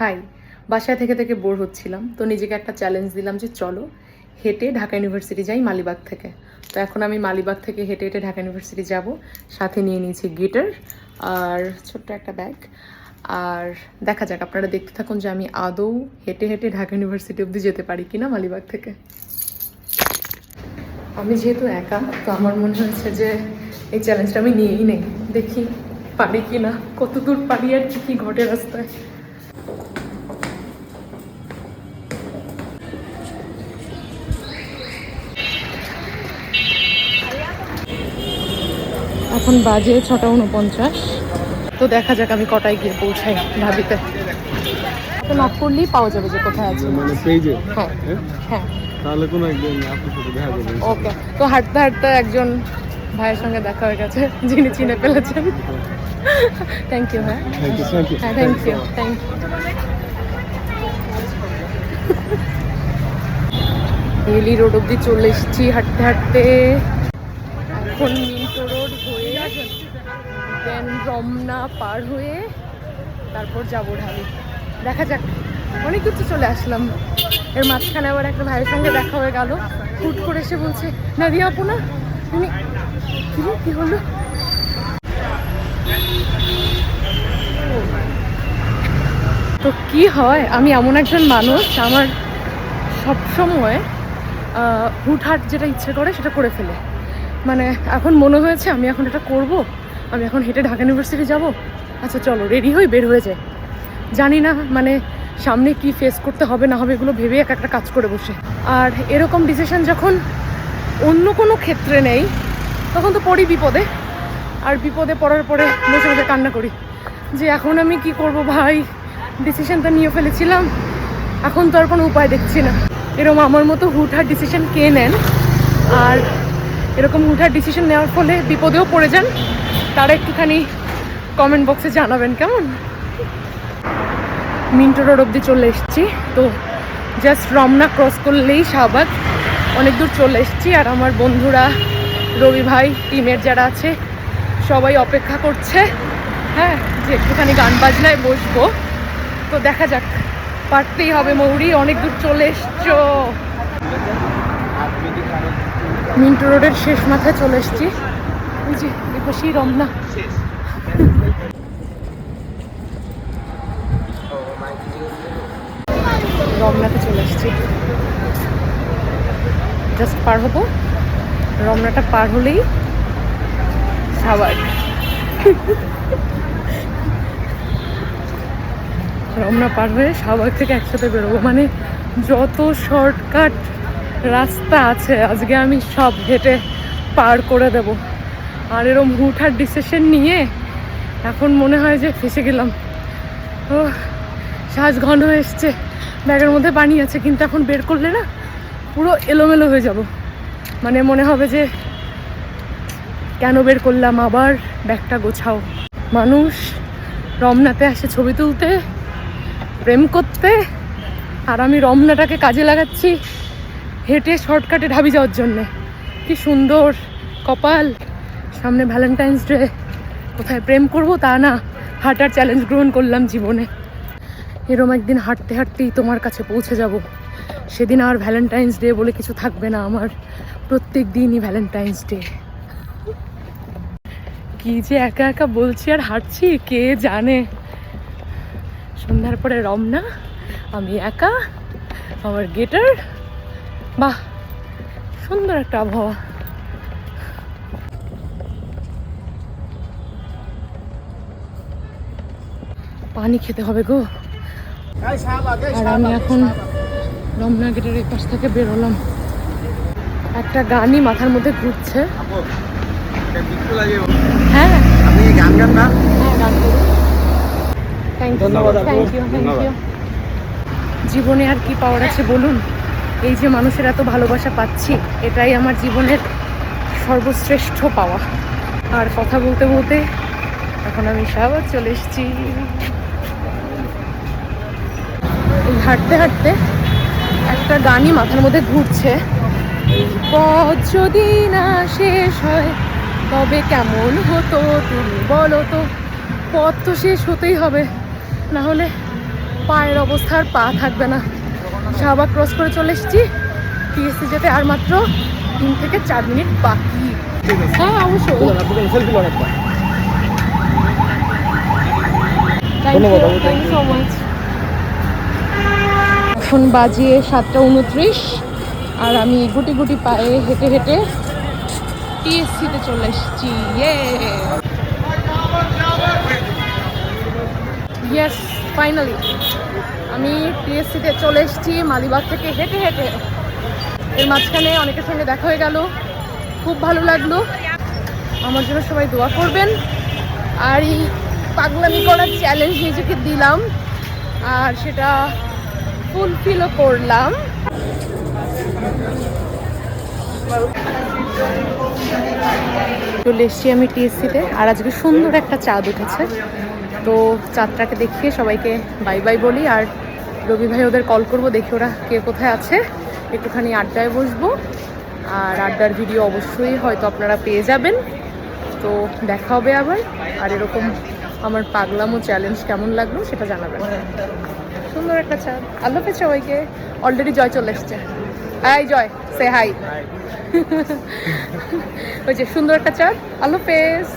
High, বাসায় থেকে থেকে বোর হচ্ছিলাম। তো নিজেকে একটা চ্যালেঞ্জ দিলাম যে চলো, হেঁটে ঢাকা ইউনিভার্সিটি যাই মালিবাগ থেকে। তো এখন আমি মালিবাগ থেকে হেঁটে হেঁটে ঢাকা ইউনিভার্সিটি যাব। সাথে নিয়ে নিয়েছি গিটার আর ছোট্ট একটা ব্যাগ আর দেখা যাক, আপনারা দেখতে থাকুন যে আমি আদৌ হেঁটে হেঁটে ঢাকা ইউনিভার্সিটি অবধি যেতে পারি কিনা মালিবাগ থেকে। আমি যেহেতু একা, তো আমার মনে হয়েছে যে এই চ্যালেঞ্জটা আমি নিয়েই নেই। দেখি পারি কি না কত দূর পারি আর কি কি ঘটে রাস্তায়। এখন বাজে ছটা উনপঞ্চাশ। তো দেখা যাক আমি কটায় গিয়ে পৌঁছাই ভাবিতে। তো নক করলেই পাওয়া যাবে যে কোথায় আছে। মানে পেজে? হ্যাঁ। হ্যাঁ? তাহলে কোনো একদিন আপনার সাথে দেখা করবেন ওকে। তো হাঁটতে হাঁটতে একজন ভাইয়ের সঙ্গে দেখা হয়ে গেছে যিনি চিনে ফেলেছেন। থ্যাংক ইউ হ্যাঁ। থ্যাংক ইউ থ্যাংক ইউ হ্যাঁ থ্যাংক ইউ থ্যাংক ইউ রেলি রোড অব্দি চলে এসেছি হাঁটতে হাঁটতে। এখন মিন্টো রোড হয়ে দেন রমনা পার হয়ে তারপর যাব ঢালি দেখা যাক, অনেক কিছু চলে আসলাম। এর মাঝখানে আবার একটা ভাইয়ের সঙ্গে দেখা হয়ে গেল। হুট করে এসে বলছে, নাদিয়া আপু না? তুমি কি হলো? তো কি হয়, আমি এমন একজন মানুষ, আমার সবসময় হুটহাট যেটা ইচ্ছে করে সেটা করে ফেলে। মানে এখন মনে হয়েছে আমি এখন এটা করব। আমি এখন হেঁটে ঢাকা ইউনিভার্সিটি যাব। আচ্ছা চলো, রেডি হয়ে বের হয়ে যায় জানি না মানে সামনে কি ফেস করতে হবে, না হবে, এগুলো ভেবে এক একটা কাজ করে বসে। আর এরকম ডিসিশন যখন অন্য কোনো ক্ষেত্রে নেই, তখন তো পড়ি বিপদে। আর বিপদে পড়ার পরে বসে বসে কান্না করি। যে এখন আমি কি করব ভাই? ডিসিশনটা নিয়ে ফেলেছিলাম। এখন তো আর কোনো উপায় দেখছি না। এরকম আমার মতো হুটহাট ডিসিশন কে নেন? আর এরকম হুটহাট ডিসিশন নেওয়ার ফলে বিপদেও পড়ে যান। তারা একটুখানি কমেন্ট বক্সে জানাবেন, কেমন? মিন্টো রোড অব্দি চলে এসেছি। তো জাস্ট রমনা ক্রস করলেই শাহবাগ। অনেক দূর চলে এসেছি আর আমার বন্ধুরা, রবি ভাই, টিমের যারা আছে, সবাই অপেক্ষা করছে। হ্যাঁ যে একটুখানি গান বাজনায় বসবো। তো দেখা যাক, পারতেই হবে মৌরি, অনেক দূর চলে এসছো। মিন্টো রোডের শেষ মাথায় চলে এসেছি। এপাশেই রমনা। রমনাতে চলে এসেছি। জাস্ট পার হব। রমনাটা পার হলেই সাবাক রমনা পার হয়ে শাহবাগ থেকে একসাথে বেরোবো। মানে যত শর্টকাট রাস্তা আছে, আজকে আমি সব হেঁটে পার করে দেব। আর এরম হুটহাট ডিসিশন নিয়ে এখন মনে হয় যে ফেসে গেলাম। ও শ্বাস ঘন এসছে। ব্যাগের মধ্যে পানি আছে, কিন্তু এখন বের করলে না পুরো এলোমেলো হয়ে যাব। মানে মনে হবে যে কেন বের করলাম, আবার ব্যাগটা গোছাও। মানুষ রমনাতে আসে ছবি তুলতে, প্রেম করতে, আর আমি রমনাটাকে কাজে লাগাচ্ছি। হেঁটে শর্টকাটে ঢাবি যাওয়ার জন্যে। কি সুন্দর কপাল। সামনে ভ্যালেন্টাইন্স ডে কোথায় প্রেম করব তা না। হাঁটার চ্যালেঞ্জ গ্রহণ করলাম জীবনে। এরম একদিন হাঁটতে হাঁটতেই তোমার কাছে পৌঁছে যাব। সেদিন আর ভ্যালেন্টাইন্স ডে বলে কিছু থাকবে না আমার। প্রত্যেক দিনই ভ্যালেন্টাইন্স ডে কি যে একা একা বলছি আর হাঁটছি, কে জানে? সন্ধ্যার পরে রমনা। আমি একা। আমার গেটার। বাহ সুন্দর একটা আবহাওয়া। পানি খেতে হবে গো। আর আমি এখন রমনা গেটের এই পাশ থেকে বেরোলাম একটা গানই মাথার মধ্যে ঘুরছে। হ্যাঁ। আপনি গান গান না? হ্যাঁ ধন্যবাদ। জীবনে আর কি পাওয়ার আছে বলুন? এই যে মানুষের এত ভালোবাসা পাচ্ছি, এটাই আমার জীবনের সর্বশ্রেষ্ঠ পাওয়া। আর কথা বলতে বলতে এখন আমি শাহবাগ চলে এসেছি। হাঁটতে হাঁটতে একটা গানই মাথার মধ্যে ঘুরছে। পথ যদি না শেষ হয়, তবে কেমন হতো তুমি বলো তো? পথ তো শেষ হতেই হবে, না হলে পায়ের অবস্থার পা থাকবে না। শাহবাগ ক্রস করে চলে এসেছি। টিএসসি যেতে আর মাত্র তিন থেকে চার মিনিট বাকি। হ্যাঁ অবশ্যই। এখন বাজিয়ে সাতটা উনত্রিশ আর আমি গুটি গুটি পায়ে হেঁটে হেঁটে টিএসসিতে চলে এসেছি। ইয়ে ইয়েস ফাইনালি আমি টিএসসিতে চলে এসেছি, মালিবাগ থেকে হেঁটে হেঁটে। এর মাঝখানে অনেকের সঙ্গে দেখা হয়ে গেল। খুব ভালো লাগল। আমার জন্য সবাই দোয়া করবেন। আর এই পাগলামি করার চ্যালেঞ্জ নিজেকে দিলাম, আর সেটা ফুলফিলও করলাম। চলে এসেছি আমি টিএসসিতে। আর আজকে সুন্দর একটা চাঁদ উঠেছে। তো চাঁদটাকে দেখিয়ে সবাইকে বাই বাই বলি। আর রবি ভাই ওদের কল করব, দেখি ওরা কে কোথায় আছে। একটুখানি আড্ডায় বসবো। আর আড্ডার ভিডিও অবশ্যই হয়তো আপনারা পেয়ে যাবেন। তো দেখা হবে আবার। আর এরকম আমার পাগলামো চ্যালেঞ্জ কেমন লাগল সেটা জানাবেন। সুন্দর একটা চাঁদ আল্লাহ হাফেজ সবাইকে। অলরেডি জয় চলে এসছে। হাই জয়। সে হাই ওই যে সুন্দর একটা চাঁদ আল্লাহ হাফেজ